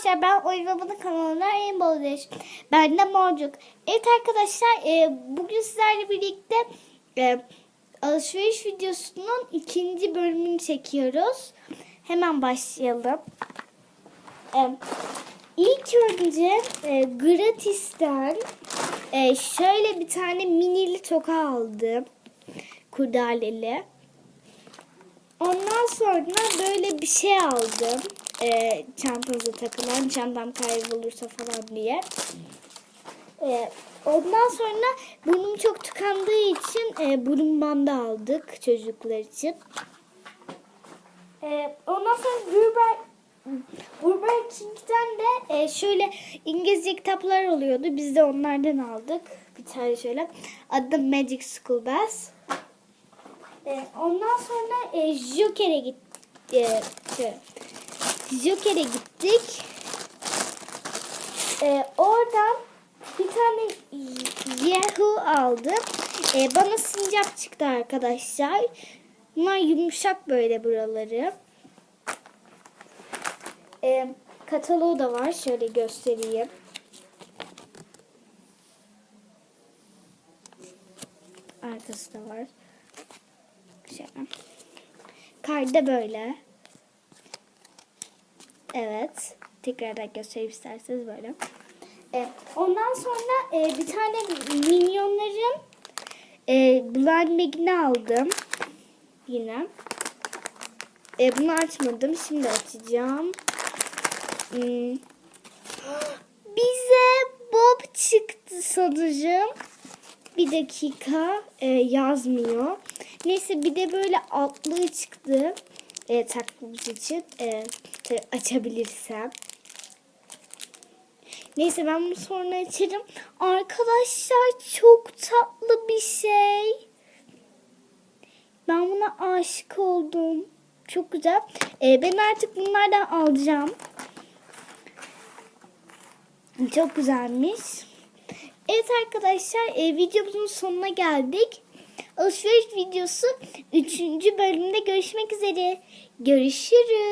arkadaşlar ben Oyun Baba'nın kanalına Rainbow Dash. Ben de Morcuk. Evet arkadaşlar e, bugün sizlerle birlikte e, alışveriş videosunun ikinci bölümünü çekiyoruz. Hemen başlayalım. E, ilk önce e, gratisten e, şöyle bir tane minili toka aldım. Kurdaleli. Ondan sonra böyle bir şey aldım. Ee, çantanıza takılan çantam kaybolursa falan diye. Ee, ondan sonra burnum çok tıkandığı için e, burun bandı aldık çocuklar için. Ee, ondan sonra Burger, Burger King'den de e, şöyle İngilizce kitaplar oluyordu. Biz de onlardan aldık. Bir tane şöyle. Adı Magic School Bus. Ee, ondan sonra e, Joker'e gittik. E, şöyle, Joker'e gittik. E, oradan bir tane Yahoo aldım. E, bana sincap çıktı arkadaşlar. Bunlar yumuşak böyle buraları. E, kataloğu da var. Şöyle göstereyim. Arkası da var. Şöyle. Karda böyle. Evet. Tekrardan göstereyim isterseniz böyle. Evet. Ondan sonra e, bir tane minyonların e, Blind Mag'ini aldım. Yine. E, bunu açmadım. Şimdi açacağım. Hmm. Bize Bob çıktı sanırım. Bir dakika e, yazmıyor. Neyse bir de böyle altlığı çıktı. E, takmamız için. E, açabilirsem. Neyse ben bunu sonra açarım. Arkadaşlar çok tatlı bir şey. Ben buna aşık oldum. Çok güzel. E, ben artık bunlardan alacağım. Çok güzelmiş. Evet arkadaşlar e, videomuzun sonuna geldik. Alışveriş videosu 3. bölümde görüşmek üzere. Görüşürüz.